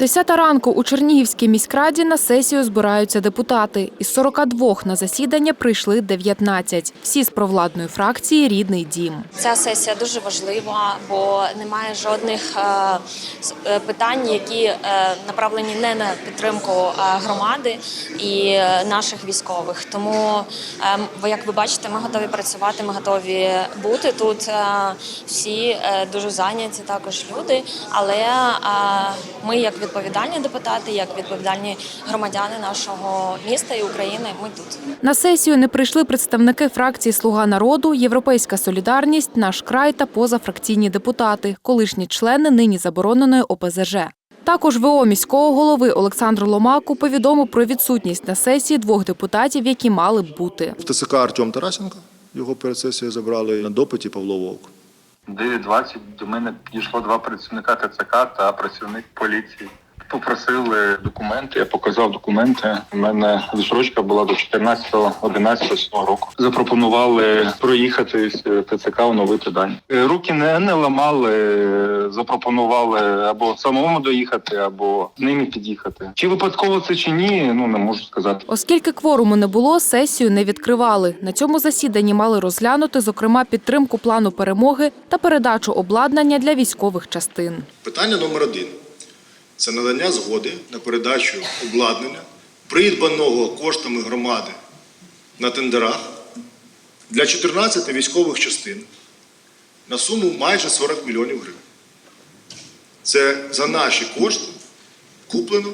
Десята ранку у Чернігівській міськраді на сесію збираються депутати. Із 42 на засідання прийшли 19. Всі з провладної фракції «Рідний дім». Ця сесія дуже важлива, бо немає жодних е, е, питань, які е, направлені не на підтримку громади і наших військових. Тому, е, як ви бачите, ми готові працювати, ми готові бути тут. Всі дуже зайняті також люди, але ми, як відповідальні депутати, як відповідальні громадяни нашого міста і України, ми тут. На сесію не прийшли представники фракції «Слуга народу», «Європейська солідарність», «Наш край» та позафракційні депутати, колишні члени нині забороненої ОПЗЖ. Також ВО міського голови Олександр Ломаку повідомив про відсутність на сесії двох депутатів, які мали б бути. В ТСК Артем Тарасенко. Його перед сесією забрали на допиті Павло Вовк. 9.20 до мене підійшло два працівника ТЦК та працівник поліції. Попросили документи, я показав документи. У мене відсрочка була до 14.11 цього року. Запропонували проїхати з ТЦК оновити дані. Е, Руки не, не ламали, запропонували або самому доїхати, або з ними під'їхати. Чи випадково це чи ні, ну не можу сказати. Оскільки кворуму не було, сесію не відкривали. На цьому засіданні мали розглянути, зокрема, підтримку плану перемоги та передачу обладнання для військових частин. Питання номер один це надання згоди на передачу обладнання, придбаного коштами громади на тендерах для 14 військових частин на суму майже 40 мільйонів гривень. Це за наші кошти куплено,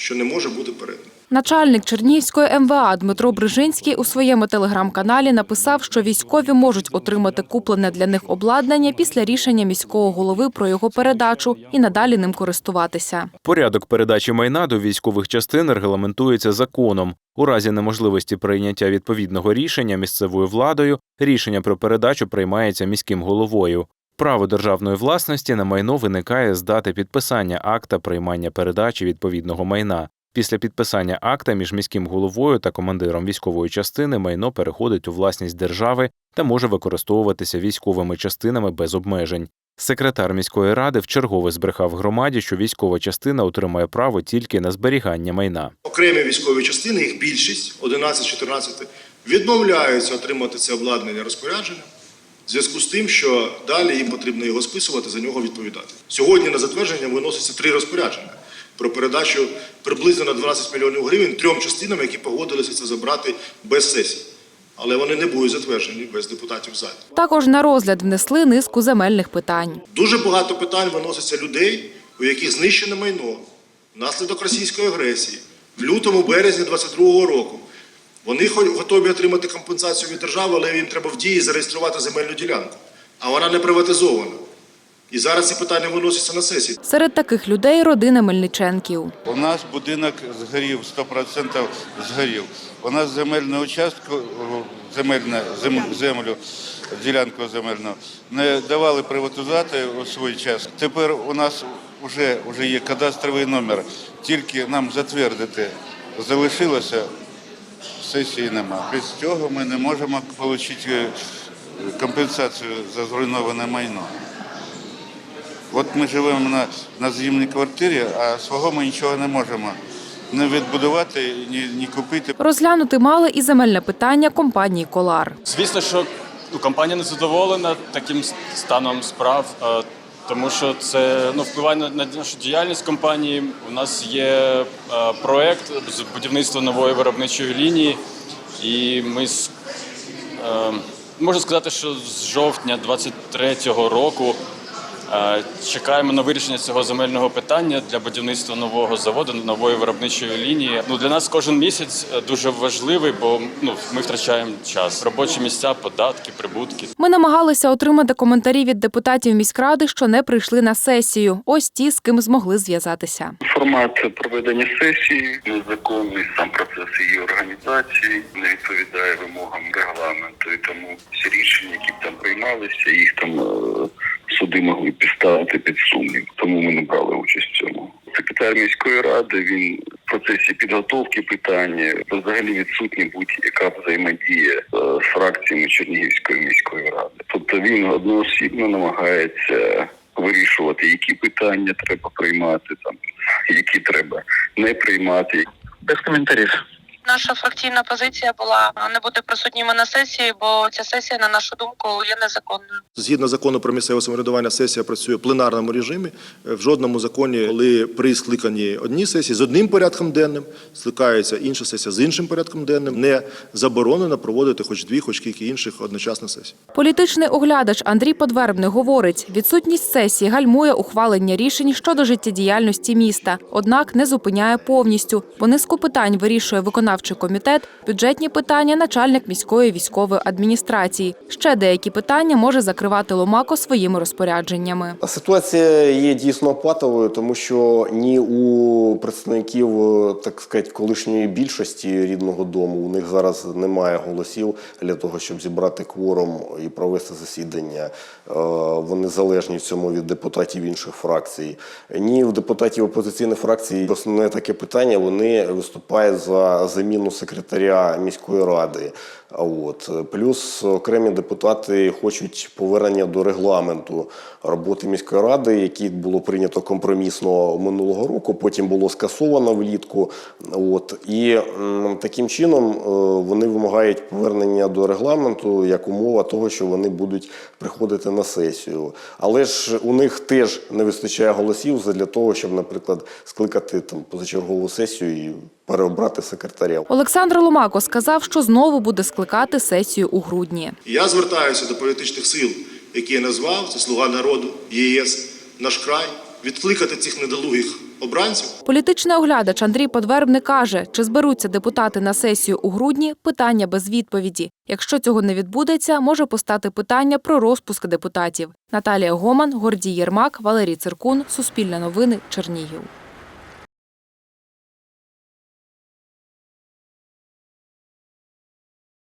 що не може бути передано. Начальник Чернігівської МВА Дмитро Брижинський у своєму телеграм-каналі написав, що військові можуть отримати куплене для них обладнання після рішення міського голови про його передачу і надалі ним користуватися. Порядок передачі майна до військових частин регламентується законом. У разі неможливості прийняття відповідного рішення місцевою владою рішення про передачу приймається міським головою. Право державної власності на майно виникає з дати підписання акта приймання передачі відповідного майна. Після підписання акта між міським головою та командиром військової частини майно переходить у власність держави та може використовуватися військовими частинами без обмежень. Секретар міської ради вчергове збрехав громаді, що військова частина отримає право тільки на зберігання майна. Окремі військові частини, їх більшість, 11-14, відмовляються отримати це обладнання розпорядження в зв'язку з тим, що далі їм потрібно його списувати, за нього відповідати. Сьогодні на затвердження виноситься три розпорядження про передачу приблизно на 12 мільйонів гривень трьом частинам, які погодилися це забрати без сесії. Але вони не будуть затверджені без депутатів в залі. Також на розгляд внесли низку земельних питань. Дуже багато питань виноситься людей, у яких знищене майно внаслідок російської агресії в лютому березні 22-го року. Вони готові отримати компенсацію від держави, але їм треба в дії зареєструвати земельну ділянку. А вона не приватизована. І зараз ці питання виносяться на сесії. Серед таких людей родина Мельниченків. У нас будинок згорів, 100% згорів. У нас земельну участку, земельне, зем- землю, ділянку земельну не давали приватизувати у свій час. Тепер у нас вже, вже є кадастровий номер, тільки нам затвердити залишилося, сесії нема. Без цього ми не можемо отримати компенсацію за зруйноване майно. От ми живемо на, на з'їмній квартирі, а свого ми нічого не можемо не відбудувати, ні, ні купити. Розглянути мали і земельне питання компанії «Колар». Звісно, що ну, компанія не задоволена таким станом справ, е, тому що це ну, впливає на, на нашу діяльність компанії. У нас є е, проект з будівництва нової виробничої лінії, і ми е, можу сказати, що з жовтня 23-го року. Е, Чекаємо на вирішення цього земельного питання для будівництва нового заводу, нової виробничої лінії. Ну для нас кожен місяць е, дуже важливий, бо ну ми втрачаємо час. Робочі місця, податки, прибутки. Ми намагалися отримати коментарі від депутатів міськради, що не прийшли на сесію. Ось ті, з ким змогли зв'язатися. Формат проведення сесії незаконний, сам процес її організації не відповідає вимогам регламенту, і тому всі рішення, які там приймалися, їх там е, суди могли підставити під сумнів. Тому ми не брали участь в цьому. Секретар міської ради він в процесі підготовки питання взагалі відсутні будь-яка взаємодія е, з фракціями Чернігівської міської ради. Тобто він одноосібно намагається вирішувати, які питання треба приймати там, які треба не приймати. Без коментарів. Наша фракційна позиція була не бути присутніми на сесії, бо ця сесія, на нашу думку, є незаконною. Згідно закону про місцеве самоврядування, сесія працює в пленарному режимі. Е, В жодному законі, коли при скликанні одній сесії з одним порядком денним, скликається інша сесія з іншим порядком денним, не заборонено проводити хоч дві, хоч кілька інших одночасно сесій. Політичний оглядач Андрій Подвербний говорить, відсутність сесії гальмує ухвалення рішень щодо життєдіяльності міста, однак не зупиняє повністю, бо низку питань вирішує виконавчий комітет, бюджетні питання начальник міської військової адміністрації. Ще деякі питання може закривати Ломако своїми розпорядженнями. Ситуація є дійсно патовою, тому що ні у представників, е, так сказати, колишньої більшості рідного дому у них зараз немає голосів для того, щоб зібрати кворум і провести засідання. Е, Вони залежні в цьому від депутатів інших фракцій. Ні в депутатів опозиційних фракцій основне таке питання. Вони виступають за заміну секретаря міської ради. От плюс окремі депутати хочуть повернення до регламенту роботи міської ради, який було прийнято компромісно минулого року. Потім було скасовано влітку. От і таким чином е, вони вимагають повернення до регламенту як умова того, що вони будуть приходити на сесію. Але ж у них теж не вистачає голосів для того, щоб, наприклад, скликати там позачергову сесію і переобрати секретаря. Олександр Ломако сказав, що знову буде скликати сесію у грудні. Я звертаюся до політичних сил, які я назвав, це Слуга народу, ЄС, наш край, відкликати цих недолугих обранців. Політичний оглядач Андрій Подвербний каже, чи зберуться депутати на сесію у грудні – питання без відповіді. Якщо цього не відбудеться, може постати питання про розпуск депутатів. Наталія Гоман, Гордій Єрмак, Валерій Циркун, Суспільне новини, Чернігів.